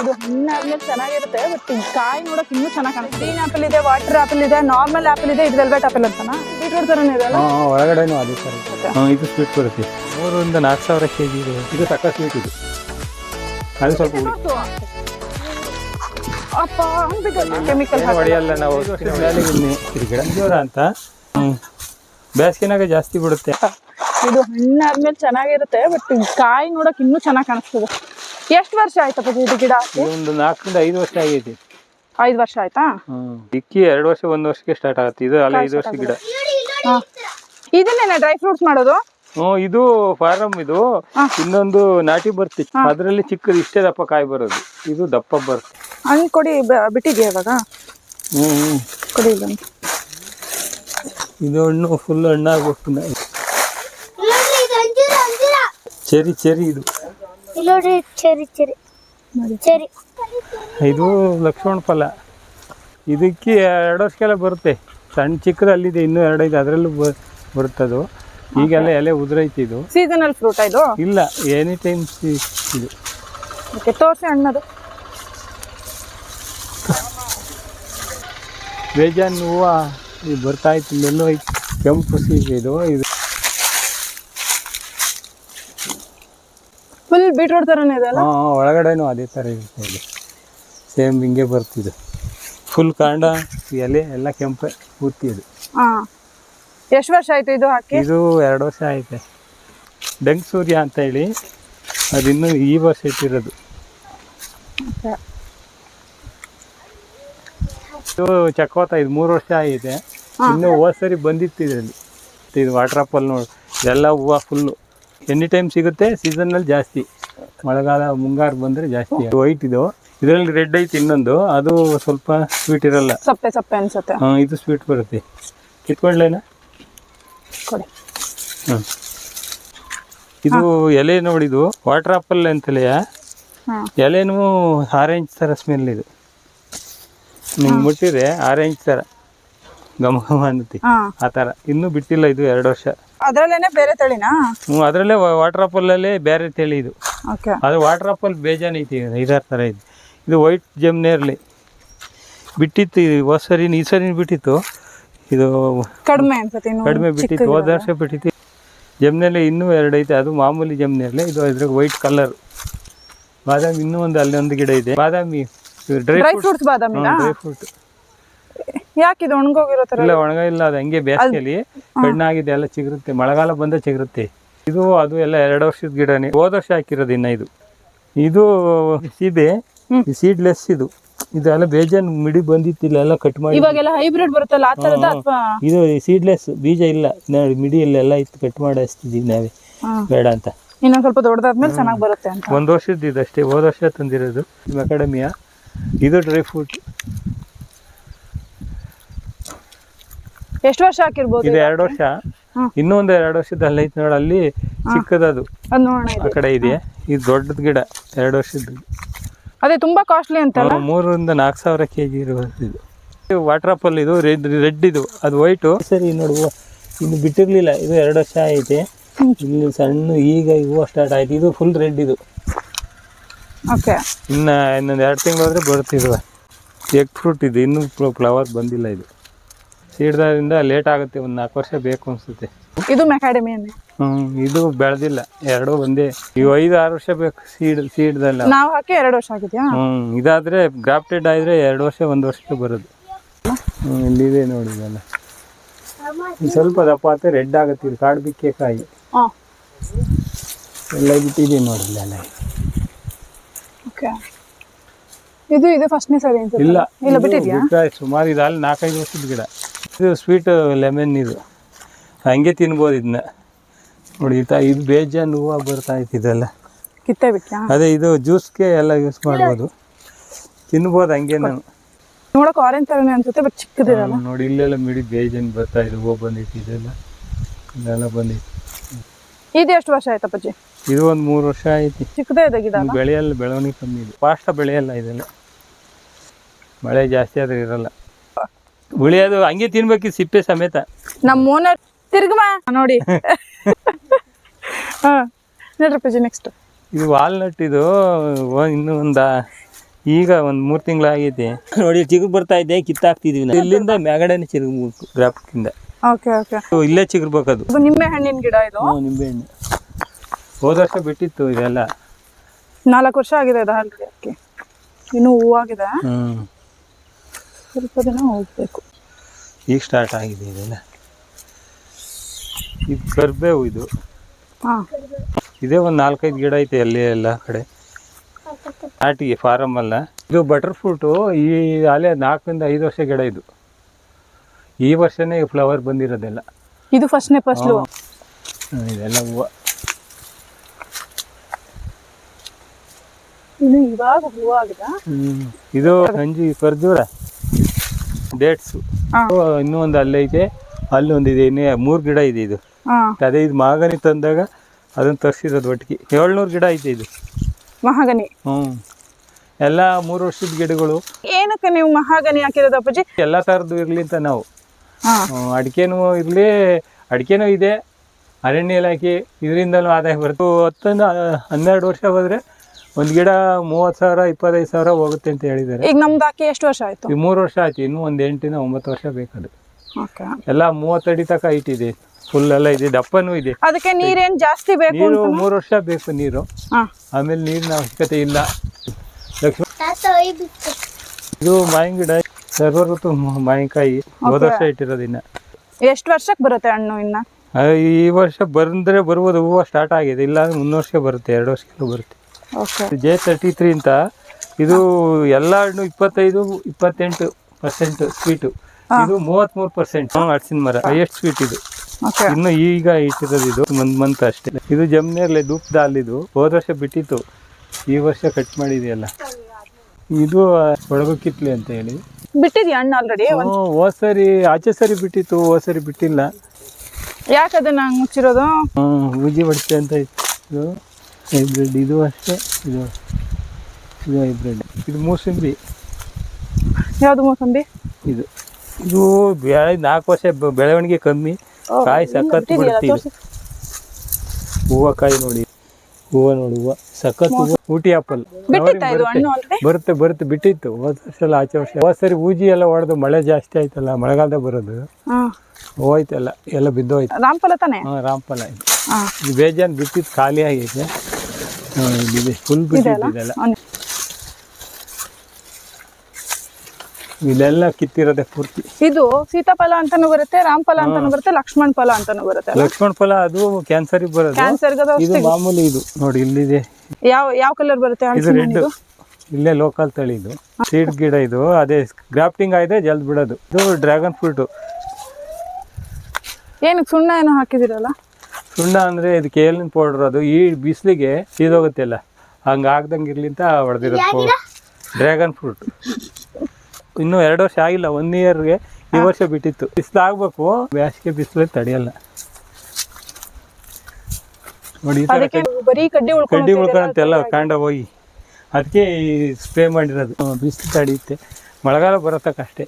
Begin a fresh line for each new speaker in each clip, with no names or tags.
ಇದು ಹಣ್ಣಾದ್ಮೇಲೆ ಚೆನ್ನಾಗಿರುತ್ತೆ ಬಟ್ ಕಾಯಿ ನೋಡಕ್ ಇನ್ನೂ ಚೆನ್ನಾಗಿ ಕಾಣುತ್ತೆ. ಗ್ರೀನ್ ಆಪಲ್ ಇದೆ ವಾಟರ್ ಆಪಲ್ ಇದೆ ನಾರ್ಮಲ್ ಆಪಲ್ ಇದೆ ಇದು ವೆಲ್ವೆಟ್ ಆಪಲ್ ಅಂತನಾ? ಬೀಟ್ರೂಟ್ ತರನೇ ಇದೆಲ್ಲ
ಹಾಂ ಒಳಗಡೆನೂ ಅದೇ ಥರ ಇದೆ. ಇದು ಸ್ವೀಟ್ ಬರುತ್ತೆ. ಮೂರರಿಂದ ನಾಲ್ಕು ಸಾವಿರ ಕೆ ಜಿ ಇದೆ. ಇದು ಸಕ್ಕ ಸ್ವೀಟ್ ಇದು. ಅದು ಸ್ವಲ್ಪ ಹುಳಿ
ಅಪ್ಪ ಕೆಮಿಕಲ್
ಏನು ಹೊಡೆಯಲ್ಲ ನಾವು. ಇದು ಗಿಡ ಅಂತ ಬೇಸಿಗೆನಾಗ ಜಾಸ್ತಿ ಬಿಡುತ್ತೆ.
ಇದು ಹಣ್ಣಾದ್ಮೇಲೆ ಚೆನ್ನಾಗಿರುತ್ತೆ ಬಟ್ ಕಾಯಿ ನೋಡಕ್ ಇನ್ನೂ ಚೆನ್ನಾಗಿ ಕಾಣಿಸ್ತದೆ. ಎಷ್ಟು ವರ್ಷ ಆಯ್ತಪ್ಪ ಇದು ಗಿಡ?
ಒಂದು ನಾಲ್ಕರಿಂದ ಐದು ವರ್ಷ ಆಗೈತಿ.
ಐದು ವರ್ಷ ಆಯ್ತಾ?
ಇಕ್ಕಿ ಎರಡು ವರ್ಷ ಒಂದು ವರ್ಷಕ್ಕೆ ಸ್ಟಾರ್ಟ್ ಆಗುತ್ತೆ. ಇದು ಅಲ್ಲ ಐದು ವರ್ಷ ಗಿಡ.
ಇದನ್ನೇನ ಡ್ರೈ ಫ್ರೂಟ್ಸ್ ಮಾಡೋದು?
ಇದು ಫಾರಂ ಇದು. ಇನ್ನೊಂದು ನಾಟಿ ಬರ್ತಿ. ಅದರಲ್ಲಿ ಚಿಕ್ಕದು ಇಷ್ಟೇ ದಪ್ಪ ಕಾಯಿ ಬರೋದು. ಇದು ದಪ್ಪ ಬರುತ್ತೆ
ಹಂಗ್ ಕೊಡಿ ಬಿಟ್ಟಿದ್ಯಾ ಇವಾಗ?
ಹ್ಮ್
ಕೊಡಿ
ಇದು ಹಣ್ಣು ಫುಲ್ ಹಣ್ಣಾಗ್ಬೇಕು. ಚೆರಿ ಚೆರಿ ಇದು.
ಇಲ್ಲೋಡ್ರಿ ಚೆರಿ ಚೆರಿ. ಚೆರಿ.
ಇದು ಲಕ್ಷ್ಮಣ ಫಲ. ಇದಕ್ಕೆ ಎರಡು ವರ್ಷಕ್ಕೆಲ್ಲ ಬರುತ್ತೆ. ಸಣ್ಣ ಚಿಕ್ಕದು ಅಲ್ಲಿದೆ ಇನ್ನೂ ಎರಡೈದು ಅದರಲ್ಲೂ ಬರುತ್ತದು. ಈಗೆಲ್ಲ ಎಲೆ ಉದುರೈತಿ ಇದು.
ಸೀಸನಲ್ ಫ್ರೂಟ್ ಇದು?
ಇಲ್ಲ ಎನಿ ಟೈಮ್ ಇದು.
ಓಕೆ ತೋರಿಸಿ ಹಣ್ಣದು
ಬೇಜಾನ್ ಹೂವು ಬರ್ತಾ ಇತ್ತು ಇಲ್ಲೆಲ್ಲೋ ಐತಿ ಕೆಂಪು ಸೀಗೆ ಇದು. ಇದು
ಫುಲ್ ಬೀಟ್ರೋಟ್ ತರನೇ ಇದೆ ಅಲ್ಲ?
ಹಾಂ ಒಳಗಡೆನೂ ಅದೇ ಥರ ಇರುತ್ತೆ ಸೇಮ್ ಹಿಂಗೆ ಬರ್ತಿದೆ. ಫುಲ್ ಕಾಂಡ ಎಲೆ ಎಲ್ಲ ಕೆಂಪೆ ಪೂರ್ತಿ ಇದು.
ಹಾ. ಎಷ್ಟು ವರ್ಷ ಆಯ್ತು ಇದು ಹಾಕಿ?
ಇದು ಎರಡು ವರ್ಷ ಆಯ್ತೆ. ಡೆಂಗ್ ಸೂರ್ಯ ಅಂತ ಹೇಳಿ ಅದಿನ್ನೂ ಈ ವರ್ಷ ಇಟ್ಟಿರೋದು. ಇದು ಚಕ್ಕೋತ ಇದು ಮೂರು ವರ್ಷ ಆಗಿದೆ. ಇನ್ನು ಹೋದ್ ಸರಿ ಬಂದಿತ್ತು ಇದರಲ್ಲಿ. ಇದು ವಾಟರ್ ನೋಡಿ ಇದೆಲ್ಲ ಹೂವು ಫುಲ್ಲು ಎನಿ ಟೈಮ್ ಸಿಗುತ್ತೆ ಸೀಸನ್ನಲ್ಲಿ ಜಾಸ್ತಿ. ಮಳೆಗಾಲ ಮುಂಗಾರು ಬಂದರೆ ಜಾಸ್ತಿ. ವೈಟ್ ಇದು. ಇದರಲ್ಲಿ ರೆಡ್ ಐತಿ ಇನ್ನೊಂದು. ಅದು ಸ್ವಲ್ಪ ಸ್ವೀಟ್ ಇರಲ್ಲ.
ಸಪ್ಪೆ ಸಪ್ಪೆ ಅನ್ಸುತ್ತೆ.
ಹಾಂ ಇದು ಸ್ವೀಟ್ ಬರುತ್ತೆ. ಕಿತ್ಕೊಳ್ಳೇನಾ
ಕೊಡಿ.
ಹ್ಮ್. ಇದು ಎಲೆ ನೋಡಿದು ವಾಟರ್ ಆಪಲ್
ಅಂತಲೇ
ಎಲೆನೂ ಆರೆಂಜ್ ಥರ ಸ್ಮೆಲ್ ಇದು. ನಿಮ್ಗೆ ಮುಟ್ಟಿದ್ರೆ ಆರೆಂಜ್ ಥರ ಘಮ ಘಮ ಅನ್ನತಿ
ಹಾ.
ಆ ಥರ ಇನ್ನೂ ಬಿಟ್ಟಿಲ್ಲ ಇದು ಎರಡು ವರ್ಷ.
ಅದ್ರಲ್ಲೇನೆ ಬೇರೆ ತಳಿನಾ?
ಹ್ಞೂ ಅದರಲ್ಲೇ ವಾಟರ್ ಅಲ್ಲಿ ಬೇರೆ ತಳಿ ಇದು.
ಓಕೆ.
ಅದು ವಾಟರ್ ಆಪಲ್ ಬೇಜಾನ್ ಐತಿ ಐದಾರು ಥರ ಇದೆ. ಇದು ವೈಟ್ ಜಮ್ನೇರ್ಲಿ. ಬಿಟ್ಟಿತ್ತು ಈ ಹೋದ ಸರಿ ಈ ಸರಿ ಬಿಟ್ಟಿತ್ತು. ಇದು
ಕಡಿಮೆ ಅನ್ಸುತ್ತೆ ಇನ್ನು
ಕಡಿಮೆ ಬಿಟ್ಟಿತ್ತು ಹೋದ ವರ್ಷ ಬಿಟ್ಟಿತ್ತು. ಜಮ್ನಲ್ಲಿ ಇನ್ನೂ ಎರಡು ಐತೆ ಅದು ಮಾಮೂಲಿ ಜಮ್ನಲ್ಲಿ ಇದು ಇದ್ರಾಗ ವೈಟ್ ಕಲರ್ ಬಾದಾಮಿ ಇನ್ನೂ ಒಂದು ಅಲ್ಲಿ ಒಂದು ಗಿಡ ಇದೆ. ಬಾದಾಮಿ ಡ್ರೈ
ಡ್ರೈ ಫ್ರೂಟ್ಸ್ ಬಾದಾಮಿ
ಡ್ರೈ ಫ್ರೂಟ್
ಯಾಕೆ ಇದು ಒಣಗೋಗಿರೋ ತರ
ಇಲ್ಲ ಒಣಗ ಇಲ್ಲ ಅದು ಹಂಗೆ ಬೇಸಿಗೆಯಲ್ಲಿ ಕಣ್ಣಾಗಿದೆ ಎಲ್ಲ ಚಿಗುರುತ್ತೆ ಮಳೆಗಾಲ ಬಂದ ಚಿಗುರುತ್ತೆ. ಇದು ಅದು ಎಲ್ಲ ಎರಡು ವರ್ಷದ ಗಿಡನೇ ಹೋದ ವರ್ಷ ಹಾಕಿರೋದು ಇನ್ನ ಇದು. ಇದು ಇದೆ ಸೀಡ್ಲೆಸ್ ಇದು. ಇದೆಲ್ಲ ಬೇಜನ್ ಮಿಡಿ ಬಂದಿತ್ತಿಲ್ಲ ಎಲ್ಲ ಕಟ್ ಮಾಡಿ.
ಇವಾಗೆಲ್ಲ ಹೈಬ್ರಿಡ್ ಬರುತ್ತಲ್ಲ ಆ ತರದ ಅಥವಾ?
ಇದು ಸೀಡ್ಲೆಸ್ ಬೀಜ ಇಲ್ಲ. ನೋಡಿ ಮಿಡಿ ಇಲ್ಲೆಲ್ಲ ಇತ್ತು ಕಟ್ ಮಾಡಿ ಹಚ್ತಿದೀವಿ ನಾವೇ ಬೇಡ ಅಂತ.
ಇನ್ನೊಂದು ಸ್ವಲ್ಪ ದೊಡ್ಡದಾದ್ಮೇಲೆ ಚೆನ್ನಾಗಿ ಬರುತ್ತೆ ಅಂತ.
ಒಂದು ವರ್ಷದ ಇದು ಅಷ್ಟೇ ಹೋದ ವರ್ಷ ತಂದಿರೋದು. ಮೆಕಾಡಮಿಯಾ ಇದು ಡ್ರೈ ಫ್ರೂಟ್
ಎಷ್ಟು ವರ್ಷ ಹಾಕಿರ್ಬೋದು
ಇದು ಎರಡು ವರ್ಷ. ಇನ್ನೂ ಒಂದು ಎರಡು ವರ್ಷದ ಅಲ್ಲಿ ಐತೆ ನೋಡಿ ಅಲ್ಲಿ ಚಿಕ್ಕದದು.
ಅದ್
ಆ ಕಡೆ ಇದೆ ಇದು ದೊಡ್ಡದ ಗಿಡ ಎರಡು ವರ್ಷದ್ದು.
ಅದೇ ತುಂಬಾ ಕಾಸ್ಟ್ಲಿ ಅಂತಲ್ಲ?
ಆ, ಮೂರರಿಂದ ನಾಲ್ಕು ಸಾವಿರ ಕೆ ಜಿ ಇದು ವಾಟರ್ ಆಪಲ್ ಇದು ರೆಡ್ ರೆಡ್ ಇದು. ಅದು ವೈಟು ಸರಿ ನೋಡುವ ಇನ್ನು ಬಿಟ್ಟಿರ್ಲಿಲ್ಲ. ಇದು ಎರಡು ವರ್ಷ ಐತೆ. ಇಲ್ಲಿ ಸಣ್ಣ ಈಗ ಇವು ಸ್ಟಾರ್ಟ್ ಆಯ್ತು. ಇದು ಫುಲ್ ರೆಡ್ ಇದು.
ಓಕೆ.
ಇನ್ನು ಇನ್ನೊಂದು ಎರಡು ತಿಂಗಳು ಹೋದ್ರೆ ಎಗ್ ಫ್ರೂಟ್ ಇದು. ಇನ್ನೂ ಫ್ಲವರ್ ಬಂದಿಲ್ಲ ಇದು. ಸೀಡ್ದಾರಿಂದ ಲೇಟ್ ಆಗುತ್ತೆ ಒಂದು ನಾಲ್ಕು ವರ್ಷ ಬೇಕು ಅನಿಸುತ್ತೆ.
ಇದು ಮೆಕಾಡೆಮಿ
ಹ್ಮ್ ಇದು ಬೆಳೆದಿಲ್ಲ ಎರಡು ಒಂದೇ. ಇವು ಐದು ಆರು ವರ್ಷ ಬೇಕು ಸೀಡ್ ಸೀಡ್ದಲ್ಲ.
ನಾವು ಹಾಕಿ ಎರಡು ವರ್ಷ ಆಗಿದ್ಯಾ?
ಹ್ಞೂ ಇದಾದರೆ ಗ್ರಾಫ್ಟೆಡ್ ಆದರೆ ಎರಡು ವರ್ಷ ಒಂದು ವರ್ಷಕ್ಕೆ ಬರೋದು. ಹ್ಞೂ ಇಲ್ಲಿದೆ ನೋಡಿ ಇದೆಲ್ಲ. ಸ್ವಲ್ಪ ದಪ್ಪ ಆಗುತ್ತೆ ರೆಡ್ ಆಗುತ್ತೆ ಇದು ಕಾಡು ಬಿಕ್ಕೆ ಕಾಯಿ ಎಲ್ಲ ಬಿಟ್ಟಿದೆ ನೋಡಿಲ್ಲ ಇಲ್ಲೆಲ್ಲ
ಓಕೆ ಇದು ಇದು ಫಸ್ಟ್ನೇ ಸರಿ
ಇಲ್ಲ
ಇಲ್ಲ ಬಿಟ್ಟಿದ್ಯಾ?
ಸುಮಾರು ಇದು ಅಲ್ಲಿ ನಾಲ್ಕೈದು ವರ್ಷದ ಗಿಡ. ಇದು ಸ್ವೀಟ್ ಲೆಮನ್ ಇದು. ಹಂಗೆ ತಿನ್ಬೋದು ಇದನ್ನ ನೋಡಿ ತ- ಇದು ಬೇಜಾನ್ ಹೂವು ಬರ್ತಾ ಇತ್ತು ಇದೆಲ್ಲ.
ಕಿತ್ತೆ
ಅದೇ ಇದು ಜ್ಯೂಸ್ಗೆ ಎಲ್ಲ ಯೂಸ್ ಮಾಡ್ಬೋದು. ತಿನ್ಬೋದು ಹಂಗೆ ನಾನು.
ನೋಡಕ್ ಆರೆಂಜ್ ತರನೇ ಅನ್ಸುತ್ತೆ ಬಟ್ ಚಿಕ್ಕದಿರಲ್ಲ.
ನೋಡಿ ಇಲ್ಲೆಲ್ಲ ಮಿಡಿ ಬೇಜನ್ ಬರ್ತಾ ಇದೆ ಹೂವು ಬಂದೈತಿ ಇದೆಲ್ಲ. ಇದೆಲ್ಲ ಬಂದೈತಿ.
ಇದು ಎಷ್ಟು ವರ್ಷ ಆಯ್ತಪ್ಪಾಜಿ
ಇದು ಒಂದು ಮೂರು ವರ್ಷ ಐತಿ
ಚಿಕ್ಕದೇ ಇದೆ ಗಿಡ
ಬೆಳೆಯಲ್ಲ ಬೆಳವಣಿಗೆ ಕಮ್ಮಿ ಇದೆ. ಫಾಸ್ಟ್ ಬೆಳೆಯಲ್ಲ ಇದೆಲ್ಲ. ಮಳೆ ಜಾಸ್ತಿ ಆದ್ರೆ ಇರಲ್ಲ. ಉಳಿಯೋದು ಹಂಗೆ ತಿನ್ಬೇಕು ಸಿಪ್ಪೆ ಸಮೇತ.
ನಮ್ಮ ಓನರ್ ತಿರ್ಗಮ ನೋಡಿ. ಹಾ ನೋಡ್ರಿ ಪೂಜೆ ನೆಕ್ಸ್ಟ್
ಇದು ವಾಲ್ನಟ್ ಇದು ಒ- ಇನ್ನು ಒಂದ ಈಗ ಒಂದು ಮೂರು ತಿಂಗಳಾಗೈತೆ ನೋಡಿ ಚಿಗುರು ಬರ್ತಾ ಇದೆ ಕಿತ್ತಾಕ್ತಿದೀವಿ ನಾವು. ಇಲ್ಲಿಂದ ಮ್ಯಾಗಡೆನೆ ಚಿಗುರ್ಬೇಕು ಗ್ರಾಫ್ಟಿಂದ
ಓಕೆ ಓಕೆ.
ಇಲ್ಲೇ ಚಿಗುರ್ಬೇಕದು
ಇದು ನಿಂಬೆ ಹಣ್ಣಿನ ಗಿಡ ಇದು?
ನಿಂಬೆ ಹಣ್ಣು. ಹೋದ ವರ್ಷ ಬಿಟ್ಟಿತ್ತು ಇದೆಲ್ಲ.
ನಾಲ್ಕು ವರ್ಷ ಆಗಿದೆ ಇದು ಹಾಲಿಗೆ ಅದಕ್ಕೆ ಇನ್ನೂ ಹೂವಾಗಿದೆ.
ಹ್ಞೂ
ಸ್ವಲ್ಪ ದಿನ ಹೋಗ್ಬೇಕು.
ಈಗ ಸ್ಟಾರ್ಟ್ ಆಗಿದೆ ಇದೆಲ್ಲ. ಇದು ಕರ್ಬೇವು ಇದು.
ಹಾ.
ಇದೇ ಒಂದು ನಾಲ್ಕೈದು ಗಿಡ ಐತೆ ಅಲ್ಲಿ ಎಲ್ಲ ಕಡೆ. ಆಟಿಗೆ ಫಾರಮ್ ಅಲ್ಲ. ಇದು ಬಟರ್ ಫ್ರೂಟು ಈ ಅಲ್ಲೇ ನಾಲ್ಕರಿಂದ ಐದು ವರ್ಷ ಗಿಡ ಇದು. ಈ ವರ್ಷನೇ ಫ್ಲವರ್ ಬಂದಿರೋದೆಲ್ಲ.
ಇದು ಫಸ್ಟ್ನೇ ಫಸ್ಲು.
ಹ್ಮ್, ಇದೆಲ್ಲ ಹೂವು.
ಇನ್ನು ಇವಾಗ ಹೂವು ಆಗಿದೆ
ಇದು ಸಂಜಿ ಖರ್ಜೂರ. ಡೇಟ್ಸು. ಇನ್ನೂ ಒಂದು ಅಲ್ಲೇ ಇದೆ. ಅಲ್ಲಿ ಒಂದಿದೆ ಇನ್ನೇ ಮೂರು ಗಿಡ ಇದೆ ಇದು. ಅದೇ ಇದು ಮಾಗನಿ ತಂದಾಗ ಅದನ್ನು ತರಿಸಿರೋದು ಒಟ್ಟಿಗೆ. ಏಳ್ನೂರು ಗಿಡ ಐತೆ ಇದು.
ಮಹಾಗನಿ
ಹ್ಞೂ ಎಲ್ಲ ಮೂರು ವರ್ಷದ ಗಿಡಗಳು.
ಏನಕ್ಕೆ ನೀವು ಮಹಾಗನಿ ಹಾಕಿರೋದು ಅಪ್ಪಾಜಿ?
ಎಲ್ಲ ಥರದ್ದು ಇರಲಿ ಅಂತ ನಾವು. ಅಡಿಕೆನೂ ಇರಲಿ ಅಡಿಕೆನೂ ಇದೆ. ಅರಣ್ಯ ಇಲಾಖೆ ಇದರಿಂದಲೂ ಆದಾಯ ಬರುತ್ತೆ. ಹತ್ತೊಂದು ಹನ್ನೆರಡು ವರ್ಷ ಹೋದರೆ ಒಂದು ಗಿಡ ಮೂವತ್ತು ಸಾವಿರ ಇಪ್ಪತ್ತೈದು ಸಾವಿರ ಹೋಗುತ್ತೆ ಅಂತ ಹೇಳಿದ್ದಾರೆ.
ಈಗ ನಮ್ದು ಹಾಕಿ ಎಷ್ಟು ವರ್ಷ ಆಯ್ತು?
ಈ ಮೂರು ವರ್ಷ ಆಯ್ತು ಇನ್ನು ಒಂದು ಎಂಟಿನ ಒಂಬತ್ತು ವರ್ಷ ಬೇಕದು.
ಓಕೆ.
ಎಲ್ಲ ಮೂವತ್ತಡಿ ತನಕ ಇಟ್ಟಿದೆ ಫುಲ್ ಎಲ್ಲ ಇದೆ ದಪ್ಪನೂ ಇದೆ.
ಅದಕ್ಕೆ ನೀರೇನ್ ಜಾಸ್ತಿ ಬೇಕು
ನೀರು ಮೂರು ವರ್ಷ ಬೇಕು ನೀರು.
ಹಾ.
ಆಮೇಲೆ ನೀರಿನ ಅವಶ್ಯಕತೆ ಇಲ್ಲ.
ಲಕ್ಷ್ಮಿ
ಇದು ಮಾವಿನ ಗಿಡ ಸರ್ವ ಋತು ಮಾವಿನಕಾಯಿ ಹೋದ ವರ್ಷ ಇಟ್ಟಿರೋದಿನ್ನ
ಎಷ್ಟು ವರ್ಷಕ್ಕೆ ಬರುತ್ತೆ ಹಣ್ಣು ಇನ್ನ?
ಆ, ಈ ವರ್ಷ ಬಂದ್ರೆ ಬರ್ಬೋದು ಹೂವು ಸ್ಟಾರ್ಟ್ ಆಗಿದೆ ಇಲ್ಲ ಅಂದ್ರೆ ಮುಂದಿನ ವರ್ಷ ಬರುತ್ತೆ ಎರಡು ವರ್ಷಕ್ಕೆ ಬರುತ್ತೆ. ಜೆ ತರ್ಟಿ ತ್ರೀ ಅಂತ. ಇದು ಎಲ್ಲ ಹಣ್ಣು ಇಪ್ಪತ್ತೈದು ಇಪ್ಪತ್ತೆಂಟು ಪರ್ಸೆಂಟ್ ಸ್ವೀಟು ಇದು ಮೂವತ್ಮೂರು ಪರ್ಸೆಂಟ್ ಅಡ್ಸಿನ ಮರ. ಹೈಯೆಸ್ಟ್ ಸ್ವೀಟ್ ಇದು. ಇನ್ನು ಈಗ ಇಟ್ಟಿರೋದು ಇದು. ಒಂದ್ ಮಂತ್ ಅಷ್ಟೇ. ಇದು ಜಮ್ನೇರ್ಲೆ ಧೂಪ್ ದಾಲ್ ಇದು. ಹೋದ ವರ್ಷ ಬಿಟ್ಟಿತ್ತು. ಈ ವರ್ಷ ಕಟ್ ಮಾಡಿದೆಯಲ್ಲ. ಇದು ಒಳಗು ಕಿತ್ಲೆ ಅಂತ ಹೇಳಿ.
ಬಿಟ್ಟಿದ್ಯಾ ಹಣ್ಣು ಆಲ್ರೆಡಿ
ಹೋದ್ ಸರಿ ಆಚೆ ಸರಿ ಬಿಟ್ಟಿತ್ತು ಹೋದ್ ಸರಿ ಬಿಟ್ಟಿಲ್ಲ.
ಯಾಕೆ ಅದನ್ನ ಹಂಗ್ ಮುಚ್ಚಿರೋದು?
ಹ್ಮ್ ಊಜಿ ಬಡಿಸಿದೆ ಅಂತ ಇದು ಹೈಬ್ರಿಡ್ ಇದು ಅಷ್ಟೇ. ಇದು ಇದು ಹೈಬ್ರಿಡ್ ಇದು ಮೂಸಂಬಿ.
ಯಾವುದು ಮೂಸಂಬಿ?
ಇದು ಇದು ಬೆಳೆ ನಾಲ್ಕು ವರ್ಷ ಬೆಳವಣಿಗೆ ಕಮ್ಮಿ. ಕಾಯಿ ಸಖತ್ ಬಿಡ್ತೀವಿ. ಇದು ಹೂವು ಕಾಯಿ ನೋಡಿ. ಹೂವು ನೋಡಿ ಹೂವು. ಸಖತ್ ಹೂವು. ಊಟಿ ಆಪಲ್ ಬರುತ್ತೆ. ಬರುತ್ತೆ ಬಿಟ್ಟಿತ್ತು. ಹೋದ ವರ್ಷ ಎಲ್ಲ ಆಚೆ ವರ್ಷ. ಹೋದ ಸರಿ ಊಜಿ ಎಲ್ಲ ಹೊಡೆದು ಮಳೆ ಜಾಸ್ತಿ ಆಯ್ತಲ್ಲ ಮಳೆಗಾಲದಾಗ ಬರೋದು. ಹೋಯ್ತಲ್ಲ ಎಲ್ಲ ಬಿದ್ದೋಯ್ತು.
ರಾಮ್ಫಲ ತಾನೆ?
ಹಾಂ ರಾಮಫಲ. ಇದು ಬೇಜಾನ್ ಬಿಟ್ಟಿದ್ದು ಖಾಲಿ ಆಗೈತೆ. ಹಾ, ಇದಿದೆ. ಫುಲ್ ಬಿಟ್ಟಿದ್ದೆಲ್ಲ ಇಲ್ಲೆಲ್ಲ ಕಿತ್ತಿರೋದೆ ಪೂರ್ತಿ.
ಇದು ಸೀತಾಫಲ ಅಂತಾನು ಬರುತ್ತೆ ರಾಮಫಲ ಅಂತಾನು ಬರುತ್ತೆ ಲಕ್ಷ್ಮಣ್ ಫಲ ಅಂತಾನು ಬರುತ್ತೆ
ಲಕ್ಷ್ಮಣ ಫಲ ಅದು ಕ್ಯಾನ್ಸರಿಗೆ ಬರೋದು.
ಕ್ಯಾನ್ಸರ್
ಇದು ಮಾಮೂಲಿ ಇದು. ನೋಡಿ ಇಲ್ಲಿದೆ.
ಯಾವ ಯಾವ ಕಲರ್ ಬರುತ್ತೆ
ಇದು ರೆಡ್. ಇಲ್ಲೇ ಲೋಕಲ್ ತಳಿ ಇದು. ಸೀಡ್ ಗಿಡ ಇದು. ಅದೇ ಗ್ರಾಫ್ಟಿಂಗ್ ಆಗಿದೆ ಜಲ್ದ್ ಬಿಡೋದು. ಇದು ಡ್ರ್ಯಾಗನ್ ಫ್ರೂಟ್
ಏನಕ್ಕೆ ಸುಣ್ಣ ಏನೋ ಹಾಕಿದಿರಲ್ಲ?
ಸುಣ್ಣ ಅಂದರೆ ಇದಕ್ಕೆ ಏಲಿನ ಪೌಡ್ರ್ ಅದು. ಈ ಬಿಸಿಲಿಗೆ ಸೀದೋಗುತ್ತೆಲ್ಲ ಹಂಗೆ ಆಗ್ದಂಗೆ ಇರ್ಲಿ ಅಂತ ಹೊಡೆದಿರೋದು ಡ್ರ್ಯಾಗನ್ ಫ್ರೂಟ್. ಇನ್ನೂ ಎರಡು ವರ್ಷ ಆಗಿಲ್ಲ ಒನ್ ಇಯರ್ಗೆ ಈ ವರ್ಷ ಬಿಟ್ಟಿತ್ತು. ಬಿಸಿಲು ಆಗ್ಬೇಕು ಬೇಸಿಗೆ ಬಿಸಿಲು ತಡೆಯಲ್ಲ. ನೋಡಿ
ಕಡ್ಡಿ
ಉಳ್ಕೊಂತೆಲ್ಲ ಕಾಂಡ ಹೋಗಿ. ಅದಕ್ಕೆ ಸ್ಪ್ರೇ ಮಾಡಿರೋದು. ಬಿಸಿಲು ತಡೆಯುತ್ತೆ. ಮಳೆಗಾಲ ಬರೋ ಅಷ್ಟೇ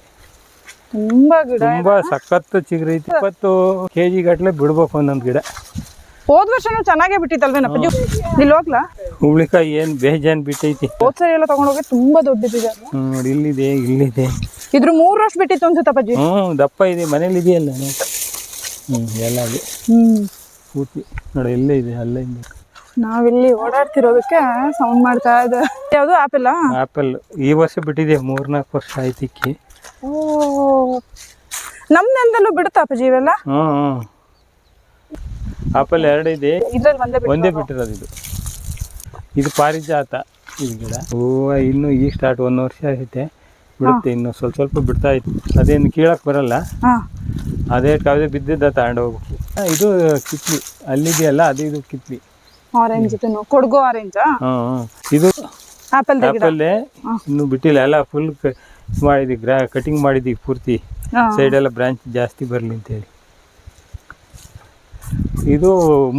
ತುಂಬಾ ಗಿಡ
ತುಂಬಾ ಸಖತ್ತು ಚಿಗುರೈತಿ ಇಪ್ಪತ್ತು ಕೆ ಜಿ ಗಟ್ಲೆ ಬಿಡ್ಬೇಕು ಒಂದೊಂದು ಗಿಡ.
ಹೋದ್ ವರ್ಷನೂ ಚೆನ್ನಾಗೇ ಬಿಟ್ಟಿತ್ತಲ್ವೇನಪ್ಪ? ಇಲ್ಲಿ ಹೋಗ್ಲಾ?
ಹುಬ್ಳಿಕಾಯಿ ಏನು ಬೇಜಾನ್ ಬಿಟ್ಟೈತಿ.
ಹೋದ್ ಸರಿ ಎಲ್ಲ ತಗೊಂಡೋಗಿ ತುಂಬಾ ದೊಡ್ಡದಿದೆ.
ನೋಡಿ ಇಲ್ಲಿದೆ ಇಲ್ಲಿದೆ.
ಇದ್ರ ಮೂರ್ ವರ್ಷ ಬಿಟ್ಟಿತ್ತು ಅನ್ಸುತ್ತಪ್ಪಾಜಿ
ಹ್ಮ್ ದಪ್ಪ ಇದೆ ಮನೇಲಿ ಇದೆಯಲ್ಲ ಹ್ಮ್ ಎಲ್ಲ ಇದೆ.
ಹ್ಮ್.
ಪೂರ್ತಿ ನೋಡಿ ಎಲ್ಲೇ ಇದೆ ಅಲ್ಲೇ ಇದೆ.
ನಾವಿಲ್ಲಿ ಓಡಾಡ್ತಿರೋದಕ್ಕೆ ಸೌಂಡ್ ಮಾಡ್ತಾ ಇದೆ ಯಾವುದು ಆಪಲ್
ಆಪಲ್ ಈ ವರ್ಷ ಬಿಟ್ಟಿದೆ ಮೂರ್ನಾಲ್ಕು ವರ್ಷ ಆಯ್ತು ಇಕ್ಕಿ
ಓ. ನಮ್ ನೆಲದಲ್ಲೂ ಬಿಡುತ್ತಾ ಅಪ್ಪಾಜಿ ಇವೆಲ್ಲ
ಹ್ಞೂ ಹ್ಞೂ ಆಪಲ್ ಎರಡು ಇದೆ.
ಇದ್ರಲ್ಲಿ ಒಂದೇ ಬಿಟ್ಟು
ಒಂದೇ ಬಿಟ್ಟಿರೋದು ಇದು. ಇದು ಪಾರಿಜಾತ ಇದು ಗಿಡ. ಹೂವು ಇನ್ನು ಈಗ ಸ್ಟಾರ್ಟ್ ಒಂದು ವರ್ಷ ಐತೆ. ಬಿಡುತ್ತೆ ಇನ್ನು ಸ್ವಲ್ಪ ಸ್ವಲ್ಪ ಬಿಡ್ತಾ ಇತ್ತು. ಅದೇನು ಕೀಳಕ್ಕೆ ಬರಲ್ಲ.
ಹಾ.
ಅದೇ ಕಾವ್ದೆ ಬಿದ್ದಿದ್ದ ತಗೊಂಡು ಹೋಗ್ಬೇಕು. ಇದು ಕಿತ್ಲಿ. ಅಲ್ಲಿದೆಯಲ್ಲ ಅದು ಇದು ಕಿತ್ಲಿ.
ಆರೆಂಜ್ ಕೊಡಗು ಆರೆಂಜ್
ಹ್ಞೂ ಹ್ಞೂ ಇದು
ಆಪಲ್ ಆಪಲ್
ಆಪಲ್ಲೇ ಇನ್ನೂ ಬಿಟ್ಟಿಲ್ಲ. ಎಲ್ಲ ಫುಲ್ ಮಾಡಿದ್ವಿ ಗ್ರಾ ಕಟಿಂಗ್ ಮಾಡಿದ್ವಿ ಪೂರ್ತಿ.
ಸೈಡ್
ಸೈಡೆಲ್ಲ ಬ್ರಾಂಚ್ ಜಾಸ್ತಿ ಬರಲಿ ಅಂತೇಳಿ ಇದು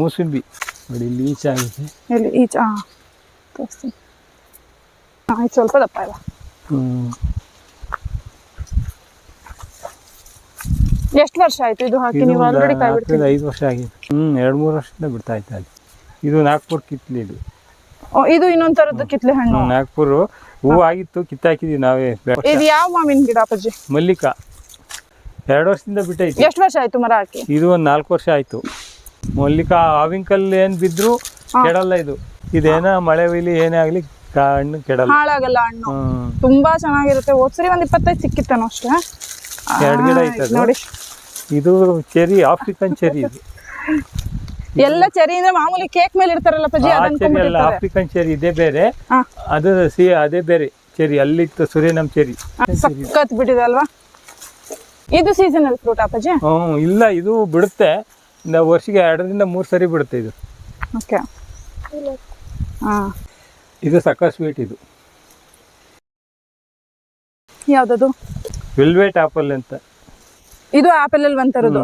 ಮೂಸುಂಬಿ. ನೋಡಿ ಇಲ್ಲಿ ಈಚ ಆಗಿದೆ
ಇಲ್ಲಿ ಈಚ ಹಾ. ಇದು ಸ್ವಲ್ಪ ದಪ್ಪ ಇಲ್ಲ
ಹ್ಮ್.
ಎಷ್ಟು ವರ್ಷ ಆಯ್ತು ಇದು ಹಾಕಿ? ನೀವು ಆಲ್ರೆಡಿ ಕಾಯಿ ಬಿಡ್ತೀವಿ
ನಾಲ್ಕರಿಂದ ಐದು ವರ್ಷ ಆಗಿದೆ. ಹ್ಞೂ ಎರಡು ಮೂರು ವರ್ಷದಿಂದ ಬಿಡ್ತಾ ಇತ್ತು ಅಲ್ಲಿ ಇದು ನಾಗ್ಪುರ್ ಕಿತ್ಲಿ ಇದು.
ಇದು ಇನ್ನೊಂದ್ ತರದ್ದು ಕಿತ್ಲೆ ಹಣ್ಣು.
ನಾಗ್ಪುರ್. ಹೂ ಆಗಿತ್ತು ಕಿತ್ತಾಕಿದೀವಿ ನಾವೇ.
ಇದು ಯಾವ ಮಾವಿನ ಗಿಡ ಅಪ್ಪಾಜಿ?
ಮಲ್ಲಿಕಾ. ಎರಡು ವರ್ಷದಿಂದ ಬಿಟ್ಟೈತಿ.
ಎಷ್ಟು ವರ್ಷ ಆಯ್ತು ಮರ ಹಾಕಿ?
ಇದು ಒಂದ್ ನಾಲ್ಕು ವರ್ಷ ಆಯ್ತು. ಮಲ್ಲಿಕಾ ಆವಿಂಕಲ್ ಏನ್ ಬಿದ್ರು ಕೆಡಲ್ಲ ಇದು. ಇದೇನ ಮಳೆ ಒಯ್ಲಿ ಏನೇ ಆಗ್ಲಿ ಹಣ್ಣು ಕೆಡಲ್ಲ.
ಹಾಳಾಗಲ್ಲ ಹಣ್ಣು. ತುಂಬಾ ಚೆನ್ನಾಗಿರುತ್ತೆ. ಹೋದ್ಸರಿ ಒಂದ್ ಇಪ್ಪತ್ತೈದು ಸಿಕ್ಕಿತ್ತೇನೋ ಅಷ್ಟೇ.
ಎರಡು ಗಿಡ ಐತೆ
ನೋಡಿ.
ಇದು ಚೆರಿ ಆಫ್ರಿಕನ್ ಚೆರಿ ಇದು.
ಎಲ್ಲ ಚೆರಿ ಅಂದ್ರೆ ಮಾಮೂಲಿ ಕೇಕ್ ಮೇಲೆ ಇರ್ತಾರಲ್ಲ
ಆ ಚೆರಿ ಅಲ್ಲ ಆಫ್ರಿಕನ್ ಚೆರಿ ಇದೇ ಬೇರೆ. ಅದು ಸಿ ಅದೇ ಬೇರೆ ಚೆರಿ. ಅಲ್ಲಿತ್ತು ಸೂರ್ಯನಂ ಚೆರಿ.
ಸಕ್ಕತ್ ಬಿಟ್ಟಿದೆ ಅಲ್ವಾ? ಇದು ಸೀಸನಲ್ ಫ್ರೂಟ್ ಅಪ್ಪಾಜಿ?
ಹ್ಮ್ ಇಲ್ಲ ಇದು ಬಿಡುತ್ತೆ. ನಾವು ವರ್ಷಕ್ಕೆ ಎರಡರಿಂದ ಮೂರು ಸರಿ ಬಿಡುತ್ತೆ ಇದು.
ಓಕೆ. ಹಾ.
ಇದು ಸಕ್ಕ ಸ್ವೀಟ್ ಇದು.
ಯಾವುದದು?
ವೆಲ್ವೆಟ್ ಆಪಲ್ ಅಂತ.
ಇದು ಆಪಲ್ ಅಲ್ಲಿ ಒಂದ್ ತರದ್ದು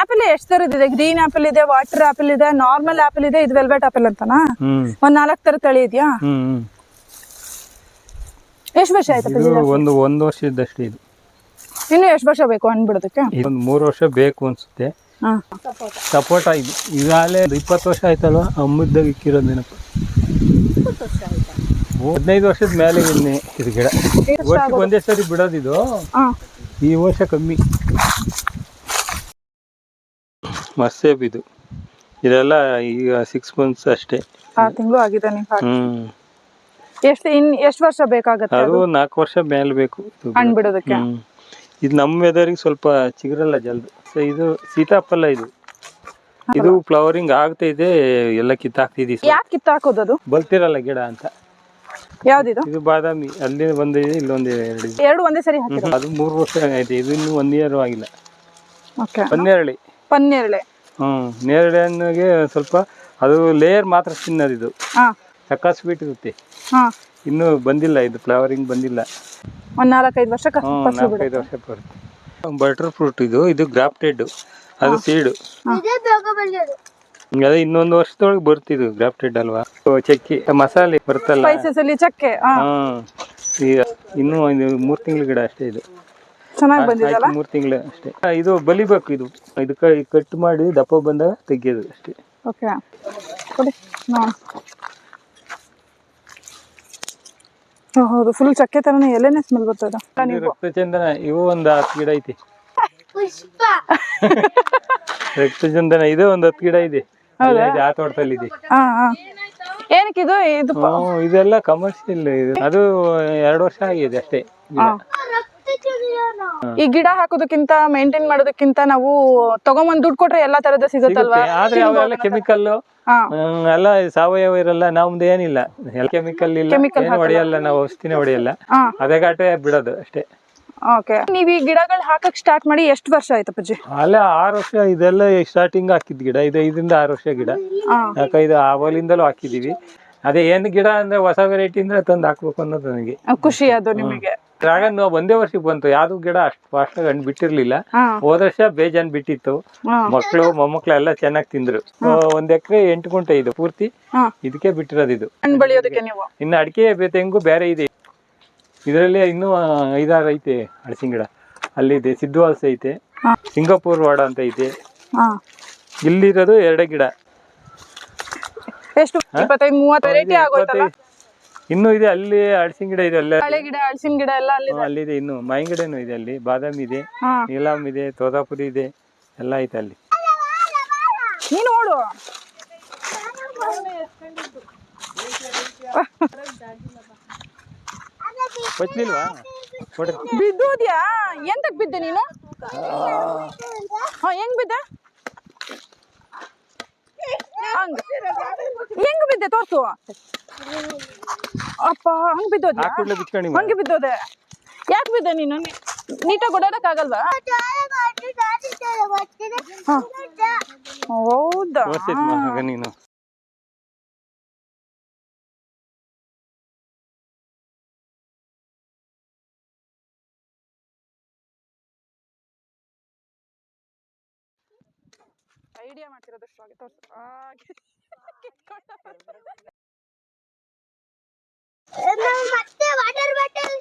ಆಪಲ್ ಎಷ್ಟ್ ತರದಿದೆ ಗ್ರೀನ್ ಆಪಲ್ ಇದೆ ವಾಟರ್ ಆಪಲ್ ಇದೆ ನಾರ್ಮಲ್ ಆಪಲ್ ಇದೆ ಇದು ವೆಲ್ವೆಟ್ ಆಪಲ್ ಅಂತನಾ? ಒಂದ್ ನಾಲ್ಕ್ ತರ ತಳಿ ಇದೆಯಾ? ಎಷ್ಟ್ ವರ್ಷ ಆಯ್ತು
ಒಂದು ಒಂದು ವರ್ಷ ವರ್ಷದಷ್ಟೇ ಇದು.
ಇನ್ನು ಎಷ್ಟ್ ವರ್ಷ ಬೇಕು ಹಣ್ಣು ಬಿಡೋದಕ್ಕೆ
ಒಂದು ಮೂರು ವರ್ಷ ಬೇಕು ಅನ್ಸುತ್ತೆ. ಸಪೋಟ ಇದು ಈಗಾಗಲೇ ಇಪ್ಪತ್ತು ವರ್ಷ ಆಯ್ತಲ್ವಾ? ಅಮ್ಮದಾಗ ಇಕ್ಕಿರೋದು ನೆನಪು ಹದಿನೈದು ವರ್ಷದ ಮೇಲೆ ಇನ್ನೇ ಇದು ಗಿಡ. ವರ್ಷಕ್ಕೆ ಒಂದೇ ಸರಿ ಬಿಡೋದಿದು. ಇದು ಈ ವರ್ಷ ಕಮ್ಮಿ. ಮಸ್ಸೇಬ್ ಇದು. ಇದೆಲ್ಲ ಈಗ ಸಿಕ್ಸ್ ಮಂತ್ಸ್ ಅಷ್ಟೇ.
ಆರ್ ತಿಂಗಳು ಆಗಿದೆ ನೀವು ಹಾಕಿ.
ಹ್ಮ್.
ಎಷ್ಟು ಇನ್ ಎಷ್ಟ್ ವರ್ಷ ಬೇಕಾಗತ್ತೆ
ಅದು ನಾಲ್ಕು ವರ್ಷ ಮೇಲೆ ಬೇಕು. ಇದು
ಹಣ್ಣು ಬಿಡೋದಕ್ಕೆ
ಹ್ಮ್. ಇದು ನಮ್ಮ ವೆದರಿಗೆ ಸ್ವಲ್ಪ ಚಿಗುರಲ್ಲ ಜಲ್ದು. ಸೊ ಇದು ಸೀತಾಫಲ ಇದು. ಇದು ಫ್ಲವರಿಂಗ್ ಆಗ್ತೈತೆ ಎಲ್ಲ ಕಿತ್ತಾಕ್ತಿದಿ
ಯಾಕೆ ಕಿತ್ತಾಕೋದು ಅದು?
ಬಲ್ತಿರಲ್ಲ ಗಿಡ ಅಂತ.
ಯಾವ್ದಿದು?
ಇದು ಬಾದಾಮಿ ಅಲ್ಲಿ ಒಂದಿದೆ ಇಲ್ಲೊಂದು ಎರಡು ಇದೆ.
ಎರಡು ಒಂದೇ ಸರಿ ಹಾಕಿರೋ
ಅದು ಮೂರು ವರ್ಷ ಆಗಿದೆ ಇದು ಇನ್ನೂ ಒನ್ ಇಯರ್ ಆಗಿಲ್ಲ.
ಓಕೆ
ಪನ್ನೇರಳಿ.
ಪನ್ನೀರ್ಳೆ.
ಹ್ಮ್ ನೇರಳೆ ಹಣ್ಣಿಗೆ ಸ್ವಲ್ಪ ಅದು ಲೇಯರ್ ಮಾತ್ರ ತಿನ್ನೋದು ಇದು.
ಹಾ.
ಸಕ್ಕ ಸ್ವೀಟ್ ಇರುತ್ತೆ.
ಹಾ.
ಇನ್ನೂ ಬಂದಿಲ್ಲ ಇದು ಫ್ಲವರಿಂಗ್ ಬಂದಿಲ್ಲ.
ಒಂದ್ ನಾಲ್ಕೈದು ವರ್ಷ ಕಸ್-
ಹ್ಮ್
ಫಸಲು ಬಿಡುತ್ತೆ
ನಾಲ್ಕೈದು ವರ್ಷ ಬರುತ್ತೆ. ಬಟರ್ ಫ್ರೂಟ್ ಇದು ಇದು ಗ್ರಾಫ್ಟೆಡ್ ಅದು ಸೀಡು
ಇದೇ ಬೇಗ ಬಂದಿದ್ದು.
ಅದೇ ಇನ್ನೊಂದು ವರ್ಷದೊಳಗೆ ಬರ್ತಿದ್ದು ಗ್ರಾಫ್ಟೆಡ್ ಅಲ್ವಾ? ಓ, ಚಕ್ಕಿ ಮಸಾಲೆ ಬರುತ್ತಲ್ಲ?
ಸ್ಪೈಸಸ್ ಅಲ್ಲಿ ಚಕ್ಕೆ ಹಾ.
ಹ್ಮ್. ಈಗ ಇನ್ನೂ ಒಂದು ಮೂರು ತಿಂಗಳ ಗಿಡ ಅಷ್ಟೇ ಇದು.
ಚೆನ್ನಾಗಿ ಬಂದಿದಲ್ಲ?
ಆಯ್ತು ಮೂರು ತಿಂಗಳು ಅಷ್ಟೇ. ಇದು ಬಲಿಬೇಕು ಇದು. ಇದಕ್ಕೆ ಕಟ್ ಮಾಡಿ ದಪ್ಪ ಬಂದಾಗ ತೆಗಿಯೋದು ಅಷ್ಟೇ.
ಓಕೆ. ಕೊಡಿ. ಹೌದು. ಫುಲ್ ಚಕ್ಕೆ ತರನೇ ಎಲೆನೇ ಸ್ಮೆಲ್ ಬರ್ತದೆ
ಇದು ರಕ್ತಚಂದನ ಇವು ಒಂದು ಹತ್ತು ಗಿಡ ಐತಿ. ರಕ್ತಚಂದನ ಇದು ಒಂದು ಹತ್ತು ಗಿಡ ಇದೆ. ಆ ತೋಟದಲ್ಲಿ ಇದೆ.
ಏನಕ್ಕೆ ಇದು? ಇದು
ಇದೆಲ್ಲ ಕಮರ್ಷಿಯಲ್ ಇದು ಅದು ಎರಡು ವರ್ಷ ಆಗಿದೆ ಅಷ್ಟೇ
ಈ ಗಿಡ ಹಾಕೋದಕ್ಕಿಂತ ಮೇಂಟೈನ್ ಮಾಡೋದಕ್ಕಿಂತ ನಾವು ತಗೊಂಬಂದ್ ದುಡ್ಡು ಕೊಟ್ರೆ ಎಲ್ಲಾ ತರದ ಸಿಗುತ್ತಲ್ವಾ?
ಸಿಗುತ್ತೆ. ಆದ್ರೆ ಅವೆಲ್ಲ ಕೆಮಿಕಲ್ ಎಲ್ಲ ಸಾವಯವ ಇರಲ್ಲ ನಮ್ದು ಏನಿಲ್ಲ. ಎಲ್ಲ ಕೆಮಿಕಲ್ ಇಲ್ಲ ಏನು ಹೊಡೆಯಲ್ಲ ನಾವು ಔಷಧಿನ ಹೊಡೆಯಲ್ಲ. ಅದೇ ಘಾಟೆ ಬಿಡೋದು ಅಷ್ಟೇ.
ಓಕೆ. ನೀವ್ ಈ ಗಿಡಗಳು ಹಾಕಕ್ ಸ್ಟಾರ್ಟ್ ಮಾಡಿ ಎಷ್ಟು ವರ್ಷ ಆಯ್ತು ಅಪ್ಪಾಜಿ?
ಅಲ್ಲ ಆರು ವರ್ಷ ಇದೆಲ್ಲ ಸ್ಟಾರ್ಟಿಂಗ್ ಹಾಕಿದ್ ಗಿಡ. ಇದು ಐದರಿಂದ ಆರು ವರ್ಷ ಗಿಡ. ಇದು ಆವಲಿಂದಲೂ ಹಾಕಿದೀವಿ. ಅದೇ ಏನ್ ಗಿಡ ಅಂದ್ರೆ ಹೊಸ ವೆರೈಟಿ ಅಂದ್ರೆ ತಂದು ಹಾಕ್ಬೇಕು ಅನ್ನೋದು ನನಗೆ.
ಖುಷಿ ಅದು ನಿಮಗೆ.
ಡ್ರಾಗನ್ ಒಂದೇ ವರ್ಷಕ್ಕೆ ಬಂತು. ಯಾವ್ದು ಗಿಡ ಅಷ್ಟು ಫಾಸ್ಟ್ ಹಣ್ಣು ಬಿಟ್ಟಿರ್ಲಿಲ್ಲ. ಹೋದ ವರ್ಷ ಬೇಜಾನ್ ಬಿಟ್ಟಿತ್ತು. ಮಕ್ಕಳು ಮೊಮ್ಮಕ್ಳು ಎಲ್ಲ ಚೆನ್ನಾಗಿ ತಿಂದ್ರು. ಒಂದ್ ಎಕರೆ ಎಂಟು ಗುಂಟೆ ಇದು ಪೂರ್ತಿ. ಇದಕ್ಕೆ ಬಿಟ್ಟಿರೋದು ಇದು. ಇನ್ನು ಅಡಿಕೆ ತೆಂಗು ಬೇರೆ ಇದೆ. ಇದರಲ್ಲಿ ಇನ್ನೂ ಐದಾರು ಐತೆ ಅಡಸಿನ ಗಿಡ. ಅಲ್ಲಿದೆ ಸಿದ್ಧವಾಲ್ಸ ಐತೆ.
ಹಾ.
ಸಿಂಗಾಪುರ್ ವಾಡ ಅಂತ ಐತೆ ಇಲ್ಲಿರೋದು ಎರಡೇ ಗಿಡ.
ಎಷ್ಟು? ಇಪ್ಪತ್ತೈದು ಮೂವತ್ತು ವೆರೈಟಿ ಆಗೋಯ್ತಲ್ಲ?
ಇಪ್ಪತ್ತೈದು. ಇನ್ನೂ ಇದೆ ಅಲ್ಲಿ ಅಳಸಿನ ಗಿಡ ಇದೆ ಅಲ್ಲಿ
ಹಳೆ ಗಿಡ ಹಲಸಿನ ಗಿಡ ಎಲ್ಲ ಅಲ್ಲಿ
ಅಲ್ಲಿದೆ ಇನ್ನು ಮಾವಿನ ಗಿಡನು ಇದೆ ಅಲ್ಲಿ ಬಾದಾಮಿ ಇದೆ
ಹಾ.
ನೀಲಾಮ್ ಇದೆ ತೋತಾಪುರಿ ಇದೆ ಎಲ್ಲ ಐತೆ ಅಲ್ಲಿ.
ನೀನು ನೋಡು
ಬಚ್ಲಿಲ್ವಾ ಕೊಡ್ರಿ.
ಬಿದ್ದೋದ್ಯಾ? ಎಂತಕ್ ಬಿದ್ದೆ ನೀನು? ಹಾ ಹೆಂಗ್ ಬಿದ್ದೆ? ಹಂಗ್. ಹೆಂಗ್ ಬಿದ್ದೆ ತೋರ್ಸು. ಅಪ್ಪ ಹಂಗ್
ಬಿದ್ದೋದೆ ಬಿಚ್ಕೊಂಡು
ಹಂಗೆ ಬಿದ್ದೋದೆ? ಯಾಕೆ ಬಿದ್ದೆ ನೀನು? ನೀಟಾಗಿ ಓಡಾಡಕ್ಕಾಗಲ್ವಾ ಹೌದಾ?
ತೋರ್ಸಿದ್ ಮಗ ನೀನು.
ಐಡಿಯಾ ಮಾಡ್ತಿರೋದಷ್ಟು ಆಗಿ ತೋರ್ಸು. ಆ,
ಮತ್ತೆ ವಾಟರ್ ಬಾಟಲ್